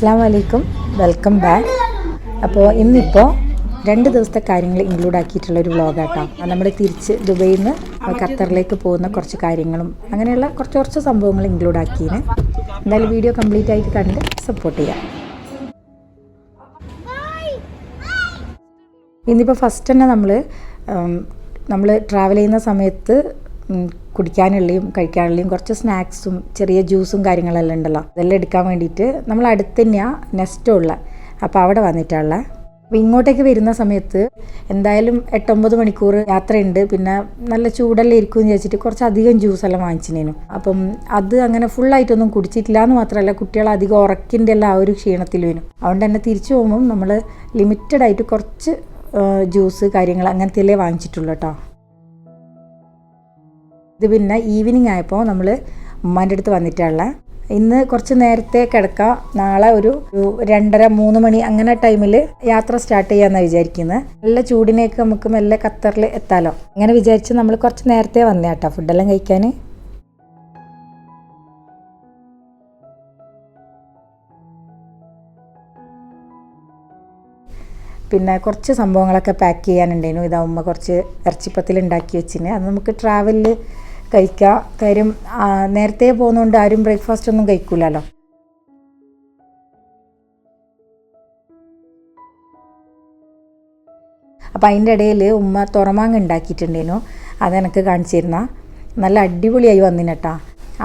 അസ്സാം വലൈക്കും welcome back അപ്പോൾ ഇന്നിപ്പോൾ രണ്ട് ദിവസത്തെ കാര്യങ്ങൾ ഇൻക്ലൂഡ് ആക്കിയിട്ടുള്ള ഒരു വ്ളോഗാട്ടോ നമ്മൾ തിരിച്ച് ദുബൈയിൽ നിന്ന് ഖത്തറിലേക്ക് പോകുന്ന കുറച്ച് കാര്യങ്ങളും അങ്ങനെയുള്ള കുറച്ച് കുറച്ച് സംഭവങ്ങൾ ഇൻക്ലൂഡ് ആക്കിയതിന് എന്തായാലും വീഡിയോ കംപ്ലീറ്റ് ആയിട്ട് കണ്ട് സപ്പോർട്ട് ചെയ്യാം. ഇന്നിപ്പോൾ ഫസ്റ്റ് തന്നെ നമ്മൾ നമ്മൾ ട്രാവൽ ചെയ്യുന്ന സമയത്ത് ഉം, കുടിക്കാനുള്ളയും കഴിക്കാനുള്ളയും കുറച്ച് സ്നാക്സും ചെറിയ ജ്യൂസും കാര്യങ്ങളെല്ലാം ഉണ്ടല്ലോ. അതെല്ലാം എടുക്കാൻ വേണ്ടിയിട്ട് നമ്മൾ അടുത്ത് തന്നെയാണ് നെസ്റ്റും ഉള്ള. അപ്പോൾ അവിടെ വന്നിട്ടുള്ള അപ്പോൾ ഇങ്ങോട്ടേക്ക് വരുന്ന സമയത്ത് എന്തായാലും എട്ടൊമ്പത് മണിക്കൂർ യാത്രയുണ്ട്. പിന്നെ നല്ല ചൂടെല്ലാം ഇരിക്കും എന്ന് കുറച്ച് അധികം ജ്യൂസെല്ലാം വാങ്ങിച്ചിനു അപ്പം അത് അങ്ങനെ ഫുള്ളായിട്ടൊന്നും കുടിച്ചിട്ടില്ല എന്ന് മാത്രമല്ല കുട്ടികൾ അധികം ഉറക്കിന്റെ എല്ലാം ആ ഒരു ക്ഷീണത്തിൽ വരും. അതുകൊണ്ട് തന്നെ തിരിച്ചു പോകുമ്പം നമ്മൾ ലിമിറ്റഡായിട്ട് കുറച്ച് ജ്യൂസ് കാര്യങ്ങൾ അങ്ങനത്തെയല്ലേ വാങ്ങിച്ചിട്ടുള്ളൂ കേട്ടോ. ഇത് പിന്നെ ഈവനിങ് ആയപ്പോൾ നമ്മൾ ഉമ്മാന്റെ അടുത്ത് വന്നിട്ടുള്ള. ഇന്ന് കുറച്ച് നേരത്തെ കിടക്കാം. നാളെ ഒരു രണ്ടര മൂന്ന് മണി അങ്ങനെ ടൈമിൽ യാത്ര സ്റ്റാർട്ട് ചെയ്യാമെന്നാണ് വിചാരിക്കുന്നത് നല്ല ചൂടിനേക്ക് നമുക്ക് മെല്ലെ ഖത്തറിൽ എത്താലോ. അങ്ങനെ വിചാരിച്ച് നമ്മൾ കുറച്ച് നേരത്തെ വന്നേ കേട്ടോ ഫുഡെല്ലാം കഴിക്കാൻ പിന്നെ കുറച്ച് സംഭവങ്ങളൊക്കെ പാക്ക് ചെയ്യാനുണ്ടായിരുന്നു. ഇതാവുമ്പോൾ കുറച്ച് ഇറച്ചിപ്പത്തിൽ ഉണ്ടാക്കി വെച്ചിന്. അത് നമുക്ക് ട്രാവലിൽ കഴിക്കാം കാര്യം നേരത്തെ പോകുന്നതുകൊണ്ട് ആരും ബ്രേക്ക്ഫാസ്റ്റ് ഒന്നും കഴിക്കില്ലല്ലോ അപ്പം അതിന്റെ ഇടയിൽ ഉമ്മ തുറമാങ്ങ ഉണ്ടാക്കിയിട്ടുണ്ടേനു. അതെനിക്ക് കാണിച്ചിരുന്ന. നല്ല അടിപൊളിയായി വന്നിനട്ടാ.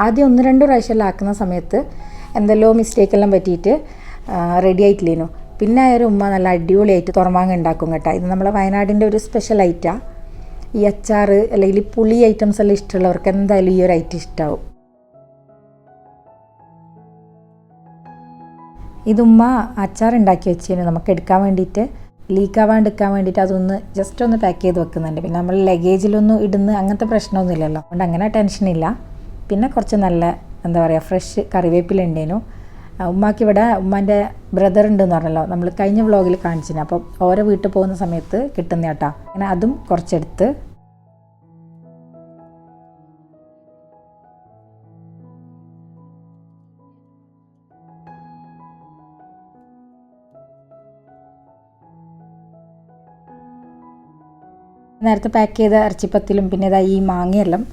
ആദ്യം ഒന്ന് രണ്ട് പ്രാവശ്യമെല്ലാം ആക്കുന്ന സമയത്ത് എന്തെല്ലോ മിസ്റ്റേക്കെല്ലാം പറ്റിയിട്ട് റെഡി ആയിട്ടില്ലേനു. പിന്നെ ആയാലും ഉമ്മ നല്ല അടിപൊളിയായിട്ട് തുറമാങ്ങ ഉണ്ടാക്കും കേട്ടോ. ഇത് നമ്മളെ വയനാടിന്റെ ഒരു സ്പെഷ്യൽ ഐറ്റാണ് ഈ അച്ചാർ അല്ലെങ്കിൽ പുളി ഐറ്റംസ് എല്ലാം ഇഷ്ടമുള്ളവർക്ക് എന്തായാലും ഈ ഒരു ഐറ്റം ഇഷ്ടമാവും ഇതുമ്മ അച്ചാർ ഉണ്ടാക്കി വെച്ചതിന് നമുക്ക് എടുക്കാൻ വേണ്ടിയിട്ട് ലീക്ക് ആവാണ്ട് എടുക്കാൻ വേണ്ടിയിട്ട് അതൊന്ന് ജസ്റ്റ് ഒന്ന് പാക്ക് ചെയ്ത് വെക്കുന്നുണ്ട്. പിന്നെ നമ്മൾ ലഗേജിലൊന്നും ഇടുന്ന അങ്ങനത്തെ പ്രശ്നമൊന്നുമില്ലല്ലോ. അതുകൊണ്ട് അങ്ങനെ ടെൻഷനില്ല പിന്നെ കുറച്ച് നല്ല എന്താ പറയുക ഫ്രഷ് കറിവേപ്പില ഉണ്ടേനു ഉമ്മാക്ക് ഇവിടെ ഉമ്മാന്റെ ബ്രദർ ഉണ്ടെന്ന് പറഞ്ഞല്ലോ. നമ്മൾ കഴിഞ്ഞ വ്ളോഗിൽ കാണിച്ചിന്. അപ്പോൾ ഓരോ വീട്ടിൽ പോകുന്ന സമയത്ത് കിട്ടുന്ന കേട്ടോ. അങ്ങനെ അതും കുറച്ചെടുത്ത്. നേരത്തെ പാക്ക് ചെയ്ത ഇറച്ചിപ്പത്തിലും പിന്നെ ഇതാ ഈ മാങ്ങയെല്ലാം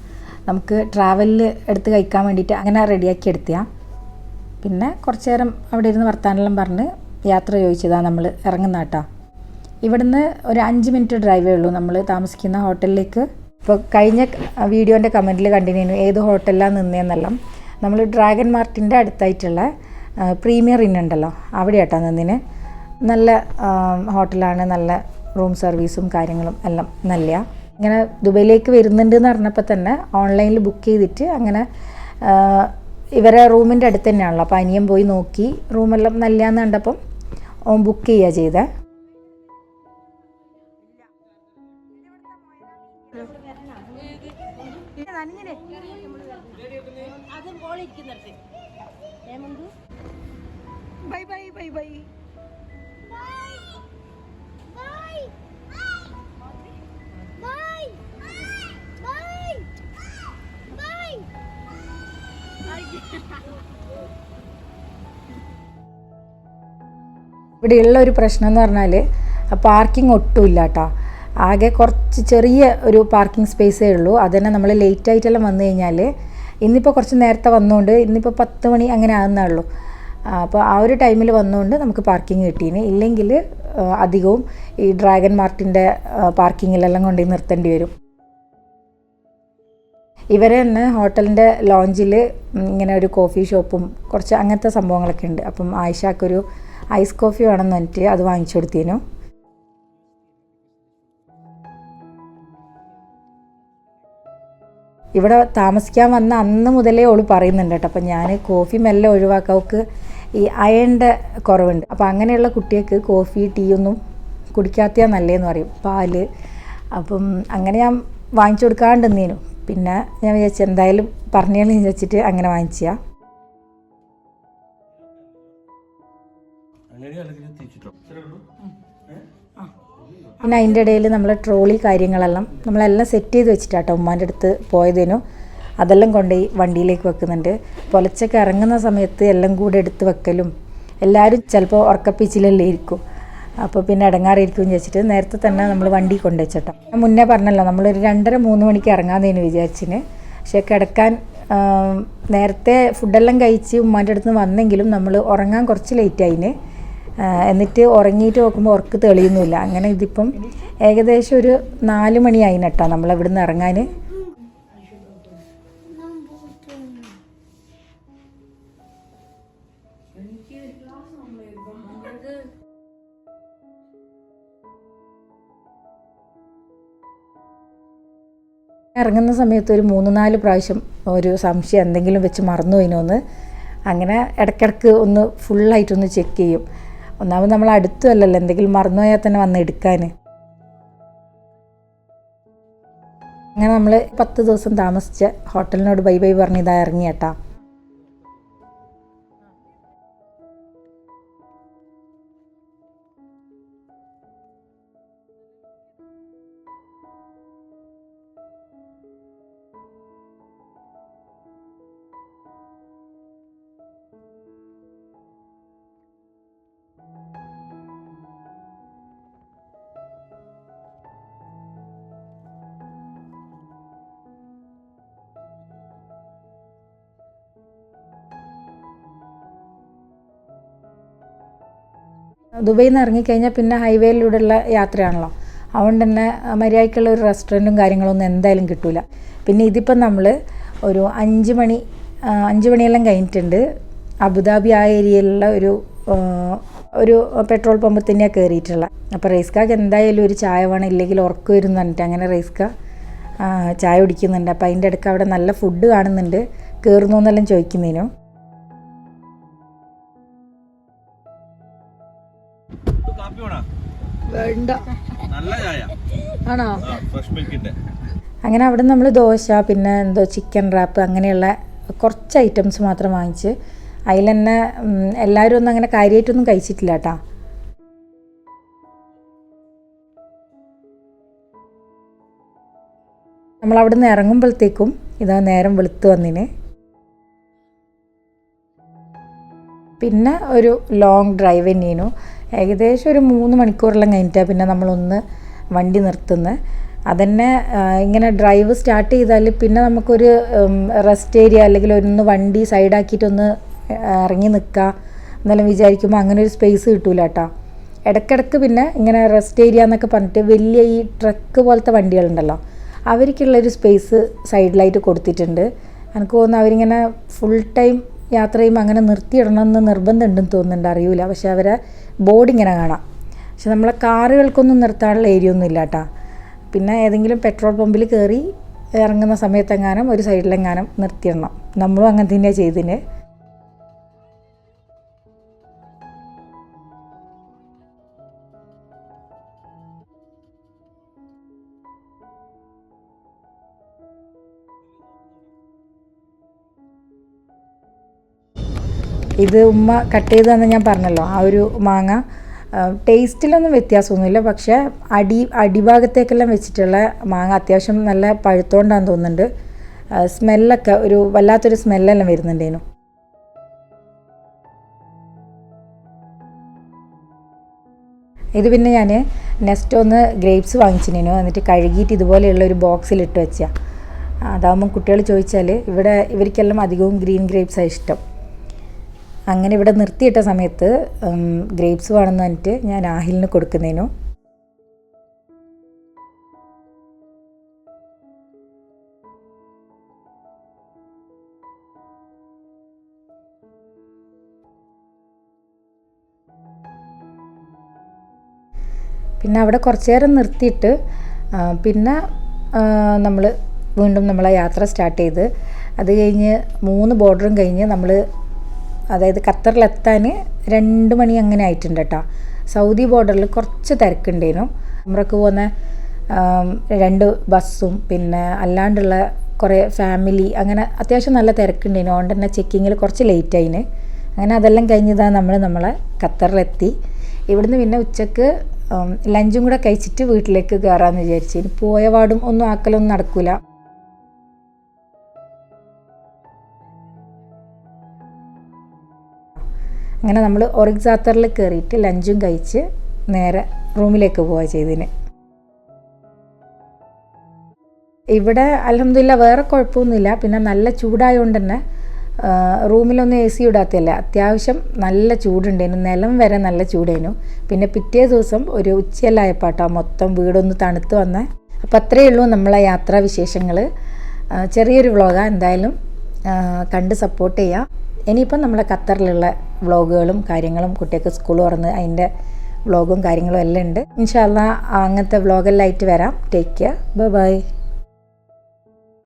നമുക്ക് ട്രാവലിൽ എടുത്ത് കഴിക്കാൻ വേണ്ടിയിട്ട് അങ്ങനെ റെഡിയാക്കി എടുത്തിയാ. പിന്നെ കുറച്ച് നേരം അവിടെ ഇരുന്ന് വർത്താനെല്ലാം പറഞ്ഞ് യാത്ര ചോദിച്ചതാണ് നമ്മൾ ഇറങ്ങുന്ന കേട്ടോ. ഇവിടുന്ന് ഒരു അഞ്ച് മിനിറ്റ് ഡ്രൈവേ ഉള്ളൂ നമ്മൾ താമസിക്കുന്ന ഹോട്ടലിലേക്ക്. ഇപ്പോൾ കഴിഞ്ഞ വീഡിയോന്റെ കമന്റിൽ കണ്ടിന്യൂ ഏത് ഹോട്ടലിലാണ് നിന്നതെന്നെല്ലാം നമ്മൾ ഡ്രാഗൺ മാർട്ടിന്റെ അടുത്തായിട്ടുള്ള പ്രീമിയർ ഇൻ ഉണ്ടല്ലോ അവിടെ കേട്ടോ നിന്നിന്. നല്ല ഹോട്ടലാണ് നല്ല റൂം സർവീസും കാര്യങ്ങളും എല്ലാം നല്ല ഇങ്ങനെ ദുബൈയിലേക്ക് വരുന്നുണ്ട് എന്ന് പറഞ്ഞപ്പോൾ തന്നെ ഓൺലൈനിൽ ബുക്ക് ചെയ്തിട്ട് അങ്ങനെ ഇവരെ റൂമിന്റെ അടുത്ത് തന്നെയാണല്ലോ. അപ്പോൾ അനിയൻ പോയി നോക്കി. റൂമെല്ലാം നല്ലതെന്ന് കണ്ടപ്പം ഓൻ ബുക്ക് ചെയ്യുക ചെയ്തേ. Bye bye bye bye. ഇവിടെയുള്ള ഒരു പ്രശ്നം എന്ന് പറഞ്ഞാൽ പാർക്കിംഗ് ഒട്ടുമില്ല കേട്ടോ ആകെ കുറച്ച് ചെറിയ ഒരു പാർക്കിംഗ് സ്പേസേ ഉള്ളൂ. അതന്നെ നമ്മൾ ലേറ്റ് ആയിട്ടെല്ലാം വന്നു കഴിഞ്ഞാൽ ഇന്നിപ്പോൾ കുറച്ച് നേരത്തെ വന്നുകൊണ്ട് ഇന്നിപ്പോൾ പത്ത് മണി അങ്ങനെ ആകുന്നേ ഉള്ളൂ. അപ്പോൾ ആ ഒരു ടൈമിൽ വന്നുകൊണ്ട് നമുക്ക് പാർക്കിംഗ് കിട്ടീന്. ഇല്ലെങ്കിൽ അധികവും ഈ ഡ്രാഗൺ മാർട്ടിന്റെ പാർക്കിങ്ങിലെല്ലാം കൊണ്ടുപോയി നിർത്തേണ്ടി വരും. ഇവരെ തന്നെ ഹോട്ടലിന്റെ ലോഞ്ചിൽ ഇങ്ങനെ ഒരു കോഫി ഷോപ്പും കുറച്ച് അങ്ങനത്തെ സംഭവങ്ങളൊക്കെ ഉണ്ട്. അപ്പം ആയിഷാക്കൊരു ഐസ് കോഫി വേണമെന്ന് പറഞ്ഞിട്ട് അത് വാങ്ങിച്ചു കൊടുത്തേനു ഇവിടെ താമസിക്കാൻ വന്ന അന്ന് മുതലേ ഓൾ പറയുന്നുണ്ട് കേട്ടോ. അപ്പം ഞാൻ കോഫി മെല്ലെ ഒഴിവാക്കാൻ അവൾക്ക് ഈ അയണിന്റെ കുറവുണ്ട്. അപ്പം അങ്ങനെയുള്ള കുട്ടികൾക്ക് കോഫി ടീ ഒന്നും കുടിക്കാത്തയാ നല്ലതെന്ന് പറയും. പാൽ. അപ്പം അങ്ങനെ ഞാൻ വാങ്ങിച്ചു കൊടുക്കാണ്ടെന്നേനു പിന്നെ ഞാൻ വിചാരിച്ചു എന്തായാലും പറഞ്ഞാലും വിചാരിച്ചിട്ട് അങ്ങനെ വാങ്ങിച്ചാ അങ്ങനെ അല്ലെങ്കിൽ തിരിച്ചിട്ടോ പിന്നെ അതിന്റെ ഇടയിൽ നമ്മൾ ട്രോളി കാര്യങ്ങളെല്ലാം നമ്മളെല്ലാം സെറ്റ് ചെയ്ത് വെച്ചിട്ടാട്ടോ ഉമ്മാന്റെ അടുത്ത് പോയതിനു. അതെല്ലാം കൊണ്ടുപോയി വണ്ടിയിലേക്ക് വെക്കുന്നുണ്ട്. പൊലച്ചൊക്കെ ഇറങ്ങുന്ന സമയത്ത് എല്ലാം കൂടെ എടുത്ത് വെക്കലും. എല്ലാവരും ചിലപ്പോൾ ഉറക്കപ്പിച്ചിലല്ലേ ഇരിക്കും. അപ്പോൾ പിന്നെ ഇടങ്ങാറിയിരിക്കും ചോദിച്ചിട്ട് നേരത്തെ തന്നെ നമ്മൾ വണ്ടി കൊണ്ടുവച്ചിട്ടോ. ഞാൻ മുന്നേ പറഞ്ഞല്ലോ നമ്മളൊരു രണ്ടര മൂന്ന് മണിക്ക് ഇറങ്ങാമെന്നതിന് വിചാരിച്ചിന്. പക്ഷേ കിടക്കാൻ നേരത്തെ ഫുഡെല്ലാം കഴിച്ച് ഉമ്മാന്റെ അടുത്ത് നിന്ന് വന്നെങ്കിലും നമ്മൾ ഉറങ്ങാൻ കുറച്ച് ലേറ്റ് ആയിന് എന്നിട്ട് ഉറങ്ങിയിട്ട് നോക്കുമ്പോൾ ഉറക്ക് തെളിയുന്നില്ല അങ്ങനെ ഇതിപ്പം ഏകദേശം ഒരു നാല് മണി ആയിനട്ടോ നമ്മൾ ഇവിടുന്ന് ഇറങ്ങാൻ ഇറങ്ങുന്ന സമയത്ത് ഒരു മൂന്ന് നാല് പ്രാവശ്യം ഒരു സംശയം എന്തെങ്കിലും വെച്ച് മറന്നു പോയിനോന്ന് അങ്ങനെ ഇടയ്ക്കിടയ്ക്ക് ഒന്ന് ഫുള്ളായിട്ടൊന്ന് ചെക്ക് ചെയ്യും. ഒന്നാമത് നമ്മൾ അടുത്തുമല്ലല്ലോ എന്തെങ്കിലും മറന്നുപോയാൽ തന്നെ വന്ന് എടുക്കാൻ അങ്ങനെ നമ്മൾ പത്ത് ദിവസം താമസിച്ച ഹോട്ടലിനോട് ബൈ ബൈ പറഞ്ഞ് ഇതാ ഇറങ്ങിയേട്ടാ. ദുബൈയിൽ നിന്ന് ഇറങ്ങിക്കഴിഞ്ഞാൽ പിന്നെ ഹൈവേയിലൂടെയുള്ള യാത്രയാണല്ലോ. അതുകൊണ്ട് തന്നെ മര്യാദയ്ക്കുള്ള ഒരു റെസ്റ്റോറന്റും കാര്യങ്ങളൊന്നും എന്തായാലും കിട്ടില്ല പിന്നെ ഇതിപ്പം നമ്മൾ ഒരു അഞ്ച് മണി അഞ്ച് മണിയെല്ലാം കഴിഞ്ഞിട്ടുണ്ട്. അബുദാബി ആ ഏരിയയിലുള്ള ഒരു ഒരു പെട്രോൾ പമ്പ് തന്നെയാണ് കയറിയിട്ടുള്ളത് അപ്പോൾ റൈസ്കാക്ക് എന്തായാലും ഒരു ചായ വേണം ഇല്ലെങ്കിൽ ഉറക്കം വരും പറഞ്ഞിട്ട് അങ്ങനെ റൈസ്ക ചായ കുടിക്കുന്നുണ്ട്. അപ്പോൾ അതിന്റെ ഇടയ്ക്ക് അവിടെ നല്ല ഫുഡ് കാണുന്നുണ്ട്. കയറുന്നു എന്നെല്ലാം ചോദിക്കുന്നതിനും കാപ്പി വേണോ വേണ്ട. നല്ല ചായ. ആണോ? ഫ്രഷ് മിൽക്കിന്റെ അങ്ങനെ അവിടെ നമ്മൾ ദോശ പിന്നെ എന്തോ ചിക്കൻ റാപ്പ് അങ്ങനെയുള്ള കുറച്ച് ഐറ്റംസ് മാത്രം വാങ്ങിച്ച് അതിൽ തന്നെ എല്ലാവരും ഒന്നും അങ്ങനെ കാര്യമായിട്ടൊന്നും കഴിച്ചിട്ടില്ല കേട്ടോ നമ്മൾ അവിടെ നിന്ന് ഇറങ്ങുമ്പോഴത്തേക്കും ഇതാ നേരം വെളുത്തു വന്നിന്. പിന്നെ ഒരു ലോങ് ഡ്രൈവ് തന്നെയായിരുന്നു. ഏകദേശം ഒരു മൂന്ന് മണിക്കൂറെല്ലാം കഴിഞ്ഞിട്ടാണ് പിന്നെ നമ്മളൊന്ന് വണ്ടി നിർത്തുന്നത് അതന്നെ ഇങ്ങനെ ഡ്രൈവ് സ്റ്റാർട്ട് ചെയ്താൽ പിന്നെ നമുക്കൊരു റെസ്റ്റ് ഏരിയ അല്ലെങ്കിൽ ഒന്ന് വണ്ടി സൈഡാക്കിയിട്ടൊന്ന് ഇറങ്ങി നിൽക്കുക എന്നെല്ലാം വിചാരിക്കുമ്പോൾ അങ്ങനെ ഒരു സ്പേസ് കിട്ടൂല കേട്ടോ ഇടയ്ക്കിടയ്ക്ക് പിന്നെ ഇങ്ങനെ റെസ്റ്റ് ഏരിയ എന്നൊക്കെ പറഞ്ഞിട്ട് വലിയ ഈ ട്രക്ക് പോലത്തെ വണ്ടികളുണ്ടല്ലോ അവർക്കുള്ളൊരു സ്പേസ് സൈഡിലായിട്ട് കൊടുത്തിട്ടുണ്ട്. എനിക്ക് തോന്നുന്നു അവരിങ്ങനെ ഫുൾ ടൈം യാത്ര ചെയ്യുമ്പോൾ അങ്ങനെ നിർത്തിയിടണമെന്ന് നിർബന്ധമുണ്ടെന്ന് തോന്നുന്നുണ്ട്. അറിയില്ല പക്ഷേ അവരെ ബോർഡ് ഇങ്ങനെ കാണാം. പക്ഷെ നമ്മളെ കാറുകൾക്കൊന്നും നിർത്താനുള്ള ഏരിയ ഒന്നും ഇല്ല കേട്ടോ പിന്നെ ഏതെങ്കിലും പെട്രോൾ പമ്പിൽ കയറി ഇറങ്ങുന്ന സമയത്തെങ്ങാനും ഒരു സൈഡിലെങ്ങാനും നിർത്തിയിടണം. നമ്മളും അങ്ങനെ തന്നെയാണ് ചെയ്തതിന്. ഇത് ഉമ്മ കട്ട് ചെയ്തതെന്ന് ഞാൻ പറഞ്ഞല്ലോ. ആ ഒരു മാങ്ങ ടേസ്റ്റിലൊന്നും വ്യത്യാസമൊന്നുമില്ല. പക്ഷേ അടി അടിഭാഗത്തേക്കെല്ലാം വെച്ചിട്ടുള്ള മാങ്ങ അത്യാവശ്യം നല്ല പഴുത്തോണ്ടാന്ന് തോന്നുന്നുണ്ട്. സ്മെല്ലൊക്കെ ഒരു വല്ലാത്തൊരു സ്മെല്ലെല്ലാം വരുന്നുണ്ടേനു. ഇത് പിന്നെ ഞാൻ നെക്സ്റ്റ് ഒന്ന് ഗ്രേപ്സ് വാങ്ങിച്ചിനു എന്നിട്ട് കഴുകിയിട്ട് ഇതുപോലെയുള്ള ഒരു ബോക്സിലിട്ട് വെച്ചാൽ അതാകുമ്പം കുട്ടികൾ ചോദിച്ചാൽ ഇവിടെ ഇവർക്കെല്ലാം അധികവും ഗ്രീൻ ഗ്രേപ്സാണ് ഇഷ്ടം. അങ്ങനെ ഇവിടെ നിർത്തിയിട്ട സമയത്ത് ഗ്രേപ്സ് വേണമെന്ന് പറഞ്ഞിട്ട് ഞാൻ ആഹിലിന് കൊടുക്കുന്നതിനു പിന്നെ അവിടെ കുറച്ചു നേരം നിർത്തിയിട്ട് പിന്നെ നമ്മൾ വീണ്ടും നമ്മളെ യാത്ര സ്റ്റാർട്ട് ചെയ്ത് അത് കഴിഞ്ഞ് മൂന്ന് ബോർഡറും കഴിഞ്ഞ് നമ്മൾ അതായത് ഖത്തറിലെത്താൻ രണ്ട് മണി അങ്ങനെ ആയിട്ടുണ്ട് കേട്ടോ. സൗദി ബോർഡറിൽ കുറച്ച് തിരക്കുണ്ടായിരുന്നു. നമ്മളൊക്കെ പോകുന്ന രണ്ട് ബസ്സും പിന്നെ അല്ലാണ്ടുള്ള കുറേ ഫാമിലി അങ്ങനെ അത്യാവശ്യം നല്ല തിരക്കുണ്ടായിരുന്നു. അതുകൊണ്ട് തന്നെ ചെക്കിങ്ങിൽ കുറച്ച് ലേറ്റ് ആയിന്. അങ്ങനെ അതെല്ലാം കഴിഞ്ഞതാണ് നമ്മൾ നമ്മളെ ഖത്തറിലെത്തി. ഇവിടുന്ന് പിന്നെ ഉച്ചയ്ക്ക് ലഞ്ചും കൂടെ കഴിച്ചിട്ട് വീട്ടിലേക്ക് കയറാമെന്ന് വിചാരിച്ചു. ഇനി പോയ പാടും ഒന്നും ആക്കലൊന്നും നടക്കൂല. അങ്ങനെ നമ്മൾ ഒറിക്സാത്തറിൽ കയറിയിട്ട് ലഞ്ചും കഴിച്ച് നേരെ റൂമിലേക്ക് പോവുക ചെയ്തതിന്. ഇവിടെ അലഹമില്ല വേറെ കുഴപ്പമൊന്നുമില്ല. പിന്നെ നല്ല ചൂടായതുകൊണ്ട് തന്നെ റൂമിലൊന്നും എ സി ഇടാത്തല്ല അത്യാവശ്യം നല്ല ചൂടുണ്ടായിരുന്നു. നിലം വരെ നല്ല ചൂടായിരുന്നു. പിന്നെ പിറ്റേ ദിവസം ഒരു ഉച്ചയെല്ലായപ്പാട്ടോ മൊത്തം വീടൊന്ന് തണുത്ത് വന്നേ. അപ്പം അത്രയേ ഉള്ളൂ നമ്മളെ യാത്രാവിശേഷങ്ങൾ ചെറിയൊരു വ്ളോഗാണ് എന്തായാലും കണ്ട് സപ്പോർട്ട് ചെയ്യുക ഇനിയിപ്പം നമ്മളെ ഖത്തറിലുള്ള വ്ളോഗുകളും കാര്യങ്ങളും കുട്ടികൾക്ക് സ്കൂൾ തുറന്ന് അതിന്റെ വ്ളോഗും കാര്യങ്ങളും എല്ലാം ഉണ്ട്. ഇൻഷാല്ല അങ്ങനത്തെ വ്ളോഗെല്ലാം ആയിട്ട് വരാം. Take care bye bye